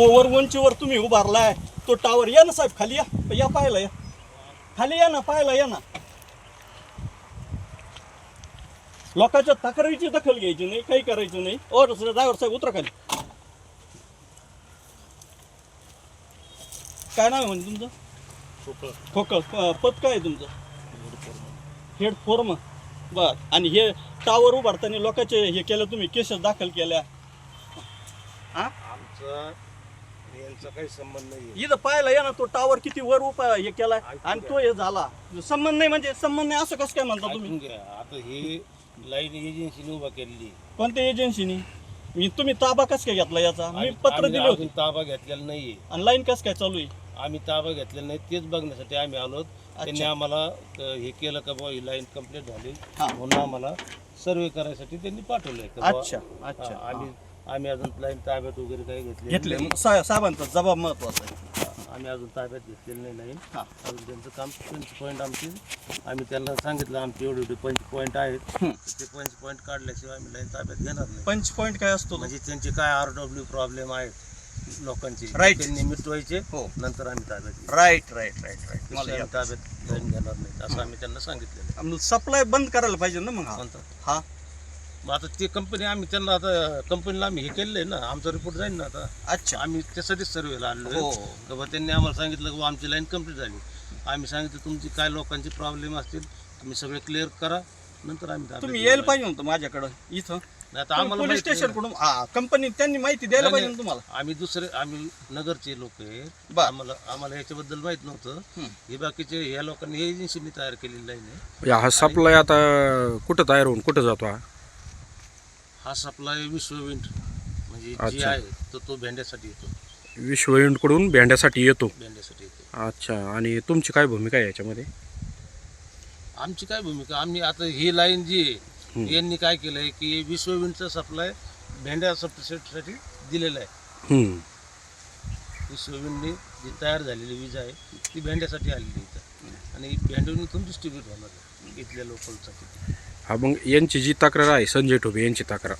तो वर उंचीवर तुम्ही उभारलाय तो टावर या ना साहेब खाली या. या पाहायला या. खाली या ना पाहायला या ना. लोकांच्या तक्रारीची दखल घ्यायची नाही काही करायचं नाही. ओ ड्रायव्हर साहेब उतरा खाली. काय नाव आहे म्हणजे तुमचं? खोकळ प- पद काय आहे तुमचं? हेड फोर्म बर. आणि हे टावर उभारताना लोकांचे हे केलं तुम्ही केसेस दाखल केल्या. हा? आमचा यांचा काही संबंध नाही इथं पाहायला या ना तो टावर किती वर उभा हे केलाय आणि तो हे झाला. संबंध नाही म्हणजे संबंध नाही असं कसं काय म्हणता तुम्ही? ऐकून घ्या. आता ही लाईन एजन्सीने उभा केलेली कोणत्या एजन्सीनी मी तुम्ही ताबा कस काय घेतला याचा? मी पत्र आम्ही दिले अजून ताबा घेतलेला नाहीये. आणि लाईन कस काय चालू आहे? आम्ही ताबा घेतलेला नाही. तेच बघण्यासाठी आम्ही आलो त्यांनी आम्हाला अ, हे केलं का बुवा? ही लाईन कंप्लीट झाली. हा. म्हणून आम्हाला सर्वे करायसाठी त्यांनी पाठवलंय का बुवा, अच्छा अच्छा. हा, आम्ही आम्ही अजून लाईन ताब्यात वगैरे काही घेतले घेतले मग सा- साहेबांचा जबाब महत्त्वाचा आहे. आम्ही अजून ताब्यात घेतलेलं नाही लाईन हा. अजून त्यांचं काम पंच पॉईंट आमचे. आम्ही त्यांना सांगितलं आमचे एवढे एवढे पंच पॉईंट आहेत. ते पंच पॉईंट काढल्याशिवाय आम्ही लाईन ताब्यात घेणार नाही. पंच पॉईंट काय असतो तो? म्हणजे त्यांचे काय आर डब्ल्यू प्रॉब्लेम आहेत लोकांचे. Right. त्यांनी मिटवायचे हो. नंतर आम्ही ताब्यात घेऊ राईट राईट राईट राईट आम्ही ताब्यात लाईन घेणार नाही. असं आम्ही त्यांना सांगितलेलं. सप्लाय बंद करायला पाहिजे ना मग हा? हा? मग आता ते कंपनी आम्ही त्यांना आता कंपनीला आम्ही हे केलेलं आहे ना आमचा रिपोर्ट जाईल ना आता. अच्छा. आम्ही त्यासाठीच सर्वेला आणलो हो. तर बा त्यांनी आम्हाला सांगितलं की बुवा आमची लाईन कंप्लीट झाली. आम्ही सांगितलं तुमची काय लोकांचे प्रॉब्लेम असतील तुम्ही सगळे क्लिअर करा नंतर आम्ही ताब्यात तुम्ही घेऊ. यायला पाहिजे होतं माझ्याकडं इथं. नाही आता आम्हाला पोलीस माहीत नाही. स्टेशनकडून हा कंपनी त्यांनी माहिती द्यायला नाही, पाहिजे नाही. ना तुम्हाला. आम्ही दुसरे आम्ही नगरचे लोक आहेत बर. आम्हाला आम्हाला याच्याबद्दल माहीत नव्हतं. हं. बाकीचे ह्या लोकांनी एजन्सीने तयार केलेली लाईन आहे. या हा सप्लाय आता कुठं तयार होऊन कुठं जातो हा? हा सप्लाय विश्वविंड म्हणजे जी अच्छा. आहे तो तो भेंड्यासाठी येतो. विश्वविंडकडून भेंड्यासाठी येतो? भेंड्यासाठी येतो. अच्छा आणि तुमची काय भूमिका आहे याच्यामध्ये? आमची काय भूमिका? आम्ही आता ही लाईन जी आहे. यांनी काय केलंय की विश्वविंडचा सप्लाय भेंड्या सबसेटसाठी दिलेला आहे. हम्म. विश्वविंडने जी तयार झालेली वीज आहे ती भेंड्यासाठी आलेली इथं. आणि भेंडून इथून डिस्ट्रीब्यूट होणार आहे इथल्या लोकलसाठी हा मग यांची जी तक्रार आहे संजय ठोबे यांची तक्रार.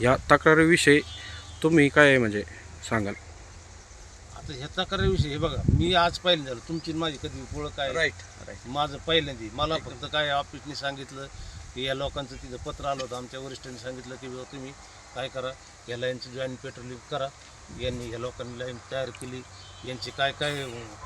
या तक्रारीविषयी तुम्ही काय म्हणजे सांगाल? आता ह्या तक्रारीविषयी हे बघा मी आज पहिल्यांदा झालं तुमची आणि माझी कधी ओळख काय राईट राईट माझं पहिल्यांदा मला फक्त काय ऑफिसने सांगितलं की या लोकांचं तिथं पत्र आलं होतं आमच्या वरिष्ठांनी सांगितलं की बाबा तुम्ही काय करा या लाईनचं जॉईंट पेट्रोलिंग करा. यांनी या लोकांनी लाईन तयार केली. यांची काय काय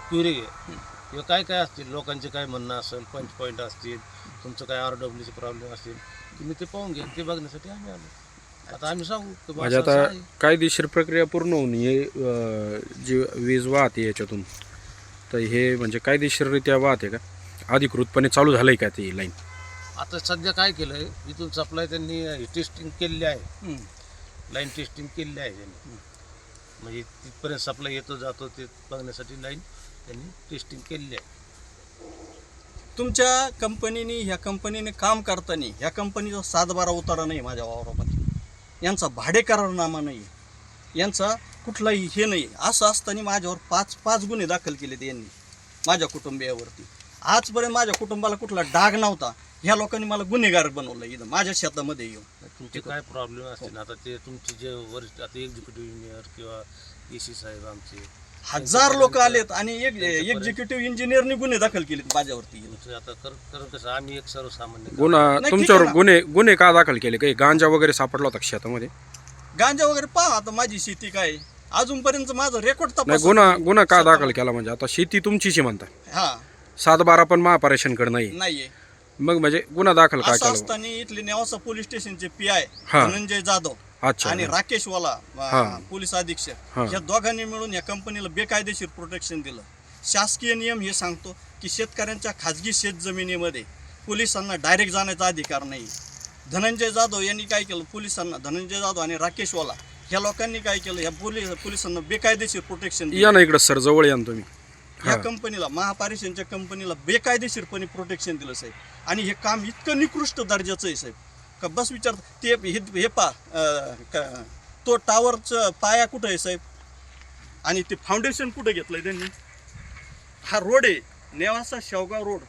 क्युरी आहे? किंवा काय काय असतील लोकांचे काय म्हणणं असेल पंच पॉईंट असतील तुमचं काय आर डब्ल्यूचे प्रॉब्लेम असतील तुम्ही ते पाहून घ्या ते बघण्यासाठी आम्ही आलो. आता आम्ही सांगू की बा म्हणजे असं आता असं आहे. कायदेशीर प्रक्रिया पूर्ण होऊन हे अं, जी वीज वाहते याच्यातून तर हे म्हणजे कायदेशीररित्या वाहते का? अधिकृतपणे चालू झालंय का ती लाईन आता सध्या काय केलंय इथून सप्लाय त्यांनी टेस्टिंग केलेली आहे. लाईन टेस्टिंग केलेली आहे त्यांनी. म्हणजे तिथपर्यंत सप्लाय येतो जातो ते बघण्यासाठी लाईन त्यांनी टेस्टिंग केलेली आहे. तुमच्या कंपनीने ह्या कंपनीने काम करताना ह्या कंपनीचा सातबारा उतारा नाही माझ्या वावरामध्ये. यांचा भाडे करारनामा नाही. यांचा कुठलाही हे नाही. असं असताना माझ्यावर पाच पाच गुन्हे दाखल केले यांनी माझ्या कुटुंबियावरती. आजपर्यंत माझ्या कुटुंबाला कुठला डाग नव्हता. ह्या लोकांनी मला गुन्हेगार बनवलं इथं माझ्या शेतामध्ये येऊन. तुमचे काय प्रॉब्लेम असतील? आता ते तुमचे जे वरिष्ठ आता एक्झिक्युटिव्ह इंजिनियर किंवा ए सी साहेब आमचे हजार लोक आलेत आणि एक एक्झिक्युटिव्ह इंजिनियरनी गुन्हे दाखल केलेत माझ्यावरती तुमचं आता कर कर कसं आम्ही एक सर्वसामान्य गुन्हा नाही, ठीक तुमच्यावर आहे ना. गुन्हे गुन्हे का दाखल केले? काही गांजा वगैरे सापडला होता का शेतामध्ये? गांजा वगैरे पहा आता माझी शेती काय. आहे. अजूनपर्यंत माझं रेकॉर्ड नाही तपास गुन्हा गुन्हा का दाखल केला म्हणजे? आता शेती तुमचीच म्हणता हा. सात बारा पण महापारेशनकडे नाही नाहीये. मग म्हणजे गुन्हा दाखल का असं केला? असताना इथले नेवासा पोलीस स्टेशनचे पी आय हा. धनंजय जाधव अच्छा आणि राकेश वाला हा. अं, पोलीस अधीक्षक हा. या दोघांनी मिळून या कंपनीला बेकायदेशीर प्रोटेक्शन दिलं. शासकीय नियम हे सांगतो की शेतकऱ्यांच्या खाजगी शेत जमिनीमध्ये पोलिसांना डायरेक्ट जाण्याचा अधिकार नाही. धनंजय जाधव यांनी काय केलं? पोलिसांना धनंजय जाधव आणि राकेश वाला ह्या लोकांनी काय केलं? या पोलीस पोलिसांना बेकायदेशीर प्रोटेक्शन दिलं. या ना इकडं सर जवळ या ना तुम्ही. या हा. कंपनीला महापारेशनच्या कंपनीला बेकायदेशीरपणे प्रोटेक्शन दिलं साहेब. आणि हे काम इतकं निकृष्ट दर्जाचं आहे साहेब. का बस विचार ते हे हे पा का- तो टावरचं पाया कुठं आहे साहेब? आणि ते फाउंडेशन कुठं घेतलं आहे त्यांनी? हा रोड आहे नेवासा शेवगाव रोड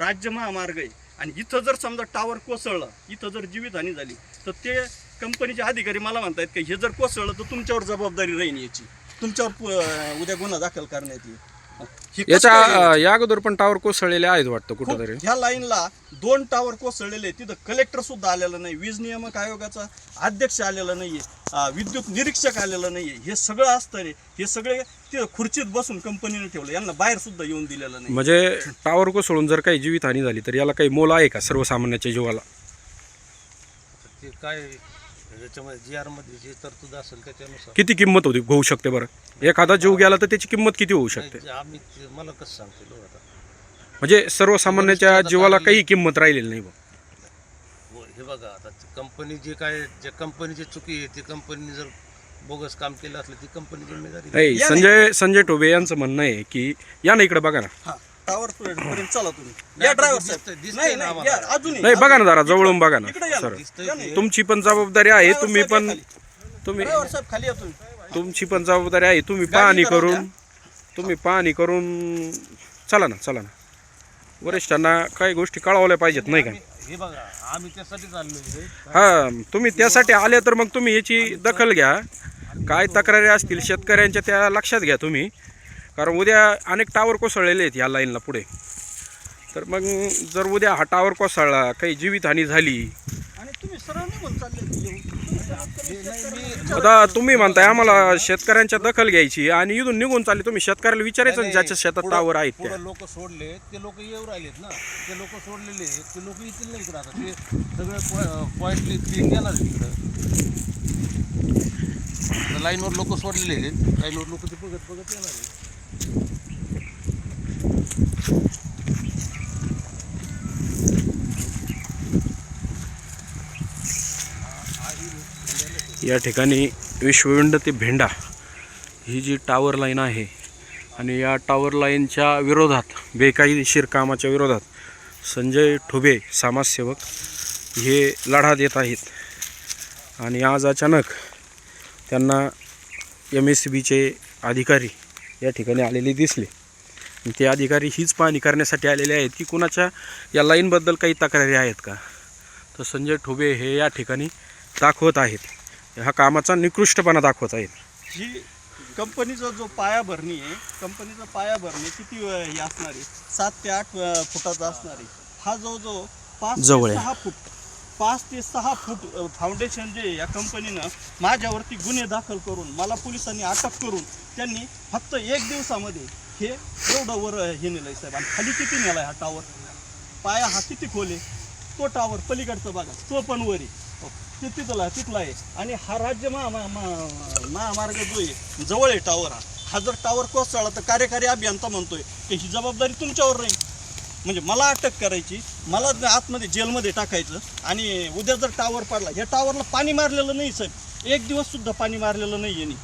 राज्य महामार्ग आहे. आणि इथं जर समजा टावर कोसळलं इथं जर जीवितहानी झाली तर ते कंपनीचे अधिकारी मला म्हणतात की हे जर कोसळलं तर तुमच्यावर जबाबदारी राहील याची. तुमच्यावर उद्या गुन्हा दाखल करण्यात येईल. हे कसं याच्या काय? अं, या अगोदर पण टावर कोसळलेले आहेत वाटतं कुठंतरी. ह्या लाईनला दोन टावर कोसळलेले आहेत. तिथं कलेक्टर सुद्धा आलेला नाही वीज नियामक आयोगाचा अध्यक्ष आलेला नाहीये. अं, विद्युत निरीक्षक आलेला नाहीये. हे सगळं असतं रे. हे सगळे तिथं खुर्चीत बसून कंपनीने ठेवलं. यांना बाहेर सुद्धा येऊन दिलेलं नाही म्हणजे टावर कोसळून जर काही जीवितहानी झाली तर याला काही मोल आहे का सर्वसामान्याच्या जीवाला? ते काय याच्यामध्ये जी आरमध्ये जे तरतूद असेल त्याच्यानुसार. किती किंमत होती? होऊ शकते बरं. एखादा जीव गेला तर त्याची किंमत किती होऊ शकते? नाही, आम्ही ते- मला कसं आता? म्हणजे सर्वसामान्याच्या जीवाला काही किंमत राहिलेली नाही बुवा. हो, हे बघा आता कंपनी जे काय ज्या कंपनीची चुकी आहे ती कंपनीने जर बोगस काम केलं असलं ती कंपनी जिम्मेदारी. नाही. संजय संजय टोबे यांचं म्हणणं आहे की या ना इकडे बघा ना. हा. टावर पर्यंत चला तुम्ही नाही, या ड्रायव्हर साहेब नाही ना नाही आम्हाला. या, अजूनही नाही बघा ना जरा. जवळून बघा ना इकडे या ना. सर या. ना. तुमची पण जबाबदारी आहे तुम्ही पण. तुम्ही ड्रायव्हर साहेब खाली या तुम्ही तुमची पण जबाबदारी आहे तुम्ही पाहणी करून करून तुम्ही पाहणी करून चला ना चला ना वरिष्ठांना काही गोष्टी कळवल्या पाहिजेत नाही का हे बघा आम्ही हा तुम्ही त्यासाठी आले तर मग तुम्ही याची दखल घ्या काय तक्रारी असतील शेतकऱ्यांच्या त्या लक्षात घ्या तुम्ही कारण उद्या अनेक टावर कोसळलेले आहेत या लाईनला पुढे. तर मग जर उद्या हा टावर कोसळला काही जीवितहानी झाली. आणि तुम्ही सरळ निघून चालले. आता तुम्ही म्हणताय आम्हाला शेतकऱ्यांच्या दखल घ्यायची आणि इथून निघून चालले. तुम्ही शेतकऱ्याला विचारायचं ज्याच्या शेतात टावर आहेत त्या. पुढे लोक सोडले ते लोक येऊ राहिलेत ना. ते लोक सोडलेले आहेत, ते लोक येतील नाही इकडे आता. ते सगळे पॉईंटली येणार इकडं. लाईनवर लोक सोडलेले आहेत. लाईनवर लोक ते बघत बघत येणार आहेत. या ठिकाणी विश्वविंड ते भेंडा ही जी टावर लाईन आहे आणि या टावर लाईनच्या विरोधात बेकायदेशीर कामाच्या विरोधात संजय ठुबे समाजसेवक हे लढा देत आहेत. आणि आज अचानक त्यांना एम एस बीचे अधिकारी या ठिकाणी आलेले दिसले. ते अधिकारी हीच पाहणी करण्यासाठी आलेले आहेत की कुणाच्या या लाईनबद्दल काही तक्रारी आहेत का? तर संजय ठुबे हे या ठिकाणी दाखवत आहेत. ह्या कामाचा निकृष्टपणा दाखवत आहेत. ही कंपनीचा जो पाया भरणी आहे कंपनीचा पाया भरणी किती हे असणार आहे? सात ते आठ फुटाचा असणार आहे. हा जवळजवळ पाच जवळ. सहा फूट पाच ते सहा फूट फाउंडेशन जे या कंपनीनं माझ्यावरती गुन्हे दाखल करून मला पोलिसांनी अटक करून त्यांनी फक्त एक दिवसामध्ये हे एवढं वर हे हे आहे साहेब. आणि खाली किती नेलाय हा टावर पाया हा किती खोल आहे? तो टावर पलीकडचं बघा. तो पण वर आहे. ते तिथला तिथला आहे. आणि हा राज्य महा- महामार्ग जो आहे जवळ आहे टावर हा. हा जर टावर कोसळला तर कार्यकारी अभियंता म्हणतोय की ही जबाबदारी तुमच्यावर राहील. म्हणजे मला अटक करायची मला आतमध्ये जेलमध्ये टाकायचं आणि उद्या जर टावर पडला ह्या टावरला पाणी मारलेलं नाही साहेब. एक दिवस सुद्धा पाणी मारलेलं नाही यांनी.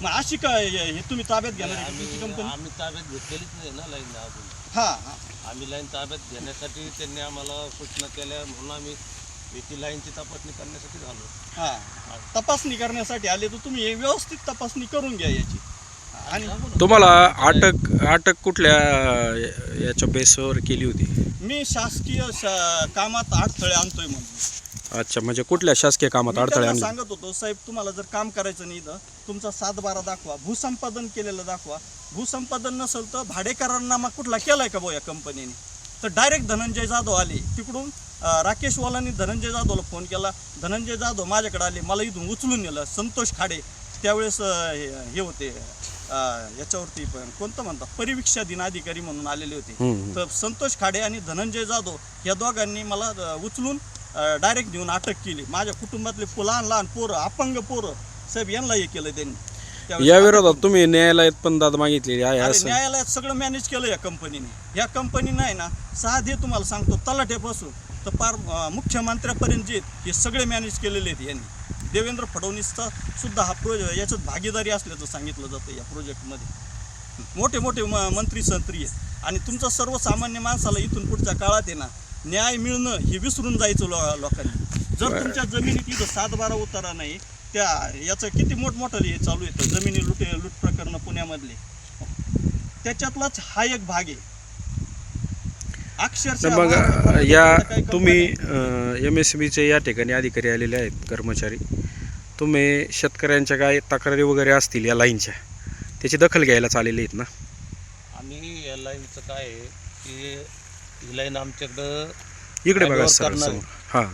मग अशी काय हे तुम्ही ताब्यात घेणार आहे का तुमची आम्ही कंपनी आम्ही ताब्यात घेतलेलीच नाही ना लाईन अजून. हा हा. आम्ही लाईन ताब्यात घेण्यासाठी त्यांनी आम्हाला सूचना केल्या म्हणून आम्ही याची लाईनची तपासणी करण्यासाठी झालो. हा. तपासणी करण्यासाठी आले तर तुम्ही हे व्यवस्थित तपासणी करून घ्या याची. आणि तुम्हाला अटक अटक कुठल्या याच्या बेसवर केली होती? मी शासकीय शा- कामात अडथळे आणतोय म्हणून. अच्छा म्हणजे कुठल्या शासकीय कामात मी अडथळे त्यांना आणले? सांगत होतो साहेब तुम्हाला जर काम करायचं नाही इथं तुमचा सात बारा दाखवा भूसंपादन केलेलं दाखवा. भूसंपादन नसेल तर भाडेकरांनामा कुठला केलाय का भाऊ या कंपनीने? तर डायरेक्ट धनंजय जाधव आले तिकडून. अं, राकेश वालांनी धनंजय जाधवला फोन केला. धनंजय जाधव माझ्याकडे आले मला इथून उचलून नेलं. संतोष खाडे त्यावेळेस अं, हे हे होते. याच्यावरती पण कोणतं म्हणतात परिवीक्षा दिन अधिकारी म्हणून आलेले होते. तर संतोष खाडे आणि धनंजय जाधव या दोघांनी मला उचलून डायरेक्ट देऊन अटक केली. माझ्या कुटुंबातले लहान लहान पोरं अपंग पोरं साहेब यांना हे केलं त्यांनी. या विरोधात तुम्ही न्यायालयात पण दाद असं. न्यायालयात सगळं मॅनेज केलं या कंपनीने या कंपनीनं आहे ना साधे तुम्हाला सांगतो तलाठ्यापासून. तर पार मुख्यमंत्र्यापर्यंत जे हे सगळे मॅनेज केलेले आहेत यांनी. देवेंद्र फडणवीसचा सुद्धा हा प्रोजे याच्यात भागीदारी असल्याचं सांगितलं जातं या प्रोजेक्टमध्ये मोठे मोठे म मंत्री संत्री आहेत. आणि तुमचा सर्वसामान्य माणसाला इथून पुढच्या काळात आहे ना न्याय मिळणं हे विसरून जायचं लो लोकांनी. जर तुमच्या जमिनीत इथं सात बारा उतारा नाही त्या याचं किती मोठमोठं हे चालू येतं जमिनी लुटे लूट प्रकरणं पुण्यामधले. त्याच्यातलाच हा एक भाग आहे. तर मग या तुम्ही एम एस बीचे या ठिकाणी अधिकारी आलेले आहेत कर्मचारी. तुम्ही शेतकऱ्यांच्या काय तक्रारी वगैरे असतील या लाईनच्या त्याची दखल घ्यायला चाललेले आहेत ना? आम्ही या लाईनचं काय आहे की ही लाईन आमच्याकडं इकडे बघा सर समोर. हां.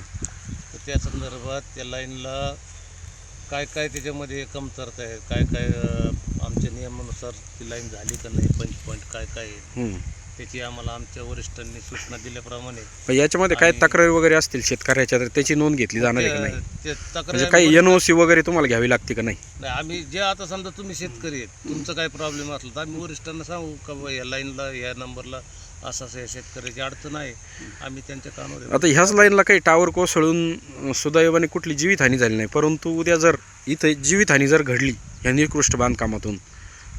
तर त्या संदर्भात त्या लाईनला काय काय त्याच्यामध्ये कमतरता आहे? काय काय आमच्या नियमानुसार ती लाईन झाली का नाही पंच पॉईंट काय काय आहे. त्याची आम्हाला आमच्या वरिष्ठांनी सूचना दिल्याप्रमाणे पण याच्यामध्ये काय आणि- तक्रारी वगैरे असतील शेतकऱ्याच्या तर त्याची नोंद घेतली जाणार आहे का नाही? ते- ते म्हणजे तक्रारी काही एन ओ सी वगैरे तुम्हाला घ्यावी लागते का नाही? नाही आम्ही जे आता समजा तुम्ही शेतकरी आहेत तुमचं काय प्रॉब्लेम असला तर आम्ही वरिष्ठांना सांगू का बुवा या लाईनला या नंबरला असं असं या शेतकऱ्याची अडचण आहे. आम्ही त्यांच्या कानावर येऊ. आता ह्याच लाईनला काही टावर कोसळून अं, सुदैवाने कुठली जीवितहानी झाली नाही. परंतु उद्या जर इथं जीवितहानी जर घडली या निकृष्ट बांधकामातून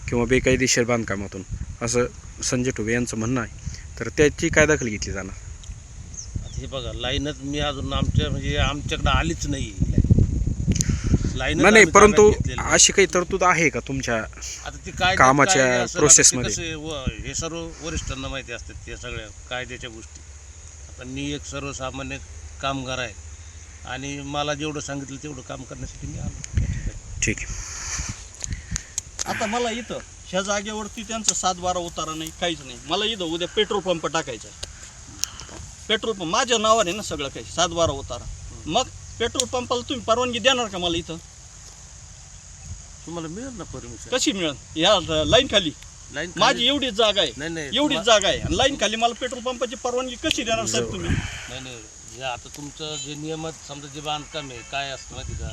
किंवा बेकायदेशीर बांधकामातून असं संजय टुबे यांचं म्हणणं आहे. तर त्याची काय दखल घेतली जाणार? आता हे बघा लाईनच मी अजून आमच्या म्हणजे आमच्याकडे आलीच नाही. लाईन नाही नाही परंतु अशी काही तरतूद आहे का तुमच्या आता ती काय कामाच्या process ते मध्ये. हे सर्व वरिष्ठांना माहिती असतात त्या सगळ्या कायद्याच्या गोष्टी. आता मी एक सर्वसामान्य कामगार आहे. आणि मला जेवढं सांगितलं तेवढं काम करण्यासाठी मी आलो. ठीक आहे. आता मला इथं ह्या जागेवरती त्यांचं सात बारा उतारा नाही काहीच नाही. मला इथं उद्या पेट्रोल पंप टाकायचा आहे. पेट्रोल पंप माझ्या नावाने ना सगळं काही सात बारा उतारा. मग पेट्रोल पंपाला तुम्ही परवानगी देणार का मला इथं? तुम्हाला मिळेल ना परमिशन कशी मिळेल? या लाईन खाली. लाईन माझी एवढीच जागा आहे. नाही नाही एवढीच जागा आहे. आणि लाईन खाली मला पेट्रोल पंपाची परवानगी कशी देणार साहेब तुम्ही? नाही नाही. आता तुमचं जे नियमात समजा जे बांधकाम आहे काय असतं माहिती का?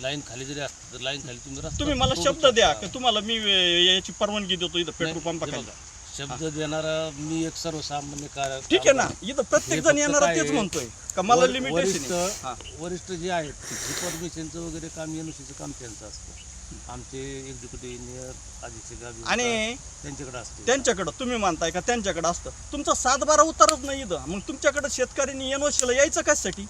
लाईन खाली जरी असतं तर लाईन खाली तुम्ही रस्ता तुम्ही मला शब्द द्या. की तुम्हाला मी अं, याची परवानगी देतो इथं पेट्रोल नाही, पंपा हे बघा, शब्द देणारा मी एक सर्वसामान्य कार्य ठीक आहे ना इथं प्रत्येक हे जण फक्त येणार काय तेच आहे? म्हणतोय का मला वर- लिमिटेशन वरिष्ठ वरिष्ठ जे आहेत ते परमिशनचं वगैरे काम एनओसीचं काम त्यांचं असतं. आमचे एक्झिक्युटिव्ह इंजिनियर अधीक्षक अभियंता आणि त्यांच्याकडे असते. त्यांच्याकडं तुम्ही मानताय का त्यांच्याकडे असतं? तुमचा सात बारा उतारच नाही इथं. मग तुमच्याकडे शेतकऱ्यांनी एनओसीला यायचं कशासाठी?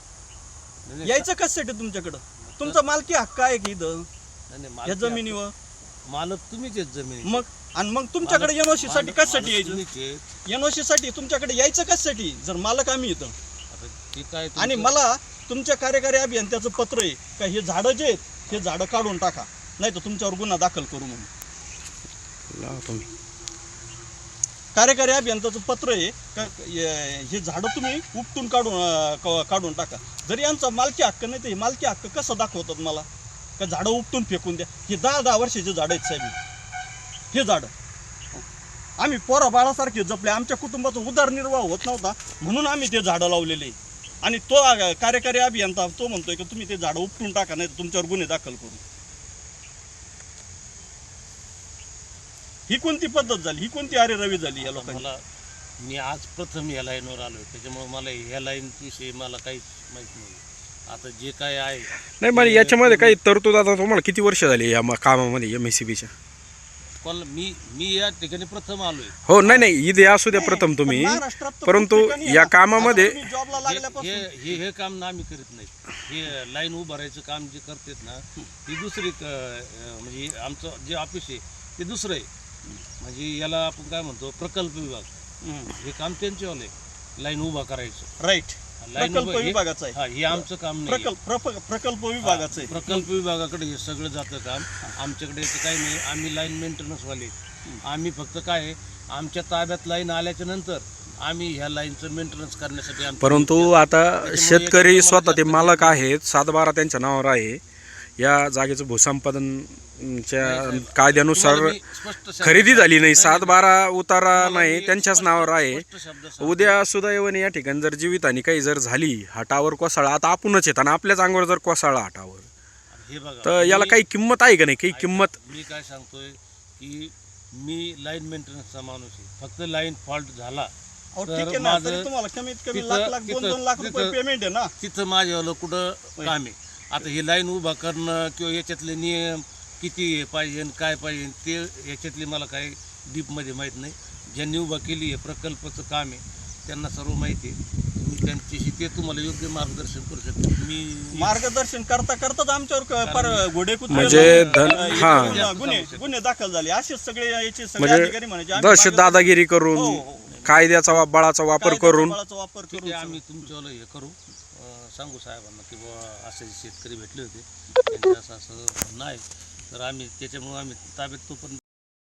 यायचं कशासाठी तुमच्याकडं? तुमचा मालकी हक्क आहे की इथं? नाही, नाही, या मालकी जमिनीवर? हक्क- मालक तुम्हीच आहेत जमिनी मग आणि मग तुमच्याकडे एनओसी साठी कशासाठी यायचं? तुम्हीच आहेत. एनओसी साठी तुमच्याकडे यायचं कशासाठी? जर मालक आम्ही इथं. आता ते काय आणि मला तुमच्या कार्यकारी अभियंत्याचं पत्र आहे का? हे झाडं जे आहेत हे झाडं काढून टाका. नाही तर तुमच्यावर गुन्हा दाखल करू म्हणून. कार्यकारी अभियंत्याचं पत्र आहे का हे झाडं तुम्ही उपटून काढून क- काढून टाका. जरी यांचा मालकी हक्क नाही तर हे मालकी हक्क कसं दाखवतात मला? का झाडं उपटून फेकून द्या? हे दहा दहा वर्षाचे झाडं आहेत साहेब. हे झाडं. आम्ही पोरा बाळासारखे जपले आमच्या कुटुंबाचा उदरनिर्वाह होत नव्हता म्हणून आम्ही ते झाडं लावलेले. आणि तो कार्यकारी अभियंता तो म्हणतोय की तुम्ही ते झाडं उपटून टाका नाही तर तुमच्यावर गुन्हे दाखल करू. ही कोणती पद्धत झाली? ही कोणती अरे रवी झाली या मला मी आज प्रथम या लाईनवर आलोय त्याच्यामुळे मला ह्या लाईन विषयी मला काहीच माहीत नाही. आता जे काय आहे नाही पण याच्यामध्ये काही तरतूद आता तुम्हाला किती वर्ष झाली या म- कामामध्ये एम एस सी बीच्या मी मी या ठिकाणी प्रथम आलोय हो नाही नाही ईद असू द्या प्रथम तुम्ही. पण महाराष्ट्रात तर परंतु खूप ठिकाणी आहे या. कामामध्ये आता तुम्ही जॉबला हे लागल्यापासून हे- हे हे काम ना आम्ही करीत नाही. हे लाईन उभारायचं काम जे करतात ना ही दुसरी क- अं, म्हणजे आमचं जे ऑफिस आहे ते दुसरं आहे. म्हणजे याला आपण काय म्हणतो प्रकल्प विभाग. हे काम त्यांच्यावाले लाईन उभा करायचं. राईट लाईन प्रकल्प उभं- हे- विभागाचं आहे. हा हे आमचं काम नाही. प्रकल्प प्रप- प्रकल्प विभागाचं आहे. प्रकल्प विभागाकडे हे सगळं जातं काम. आमच्याकडे याचं काही नाही. आम्ही लाईन मेंटेनन्सवाले आम्ही फक्त काय आहे, आमच्या ताब्यात लाईन आल्याच्यानंतर आम्ही ह्या लाईनचं मेंटेनन्स करण्यासाठी आमची परंतु. आता शेतकरी स्वतः ते मालक आहेत. सातबारा त्यांच्या नावावर आहे. या जागेचं भूसंपादनच्या कायद्यानुसार खरेदी झाली नाही सात बारा उतारा नाही त्यांच्याच नावावर आहे. उद्या सुदैवाने या ठिकाणी जर जीवितहानी काही जर झाली हा टावर कोसळला आता आपणच येत आणि आपल्याच अंगावर जर कोसळला हा टावर. हे बघा तर याला काही किंमत आहे का नाही? काही किंमत मी काय सांगतोय की मी लाईन मेंटेनन्सचा माणूस आहे. फक्त लाईन फॉल्ट झाला अहो, तर ठीक आहे ना माझं तरी तुम्हाला कमीत कमी तिथं- लाख लाख दोन तिथं- दोन लाख रुपये तिथं- पेमेंट आहे ना. तिथं माझ्यावालं कुठं काम आहे? आता ही लाईन उभा करणं किंवा याच्यातले नियम किती हे पाहिजे आणि काय पाहिजे ते याच्यातली मला काही डीपमध्ये माहीत नाही. ज्यांनी उभा केली आहे प्रकल्पाचं काम आहे त्यांना सर्व माहिती आहे. मी त्यांच्याशी ते तुम्हाला योग्य मार्गदर्शन करू शकतो. मी मार्गदर्शन करता करताच आमच्यावर पर घोडे कुत्रे म्हणजे धन- हे. हा. करून गुन्हे गुन्हे दाखल झाले. असेच सगळे याचे सगळे म्हणजे अधिकारी म्हणायचे आम्ही दहशत मार्गदर्शन- दादागिरी हो, करून हो. कायद्याचा वा- बळाचा वापर कायद्याच्या करून बळाचा वापर ठीक करून आम्ही तुमच्यावालं हे करू. सांगू साहेबांना की बुवा असे जे शेतकरी भेटले होते त्यांचं असं असं म्हणणं आहे. तर आम्ही त्याच्यामुळं आम्ही ताब्यात तोपर्यंत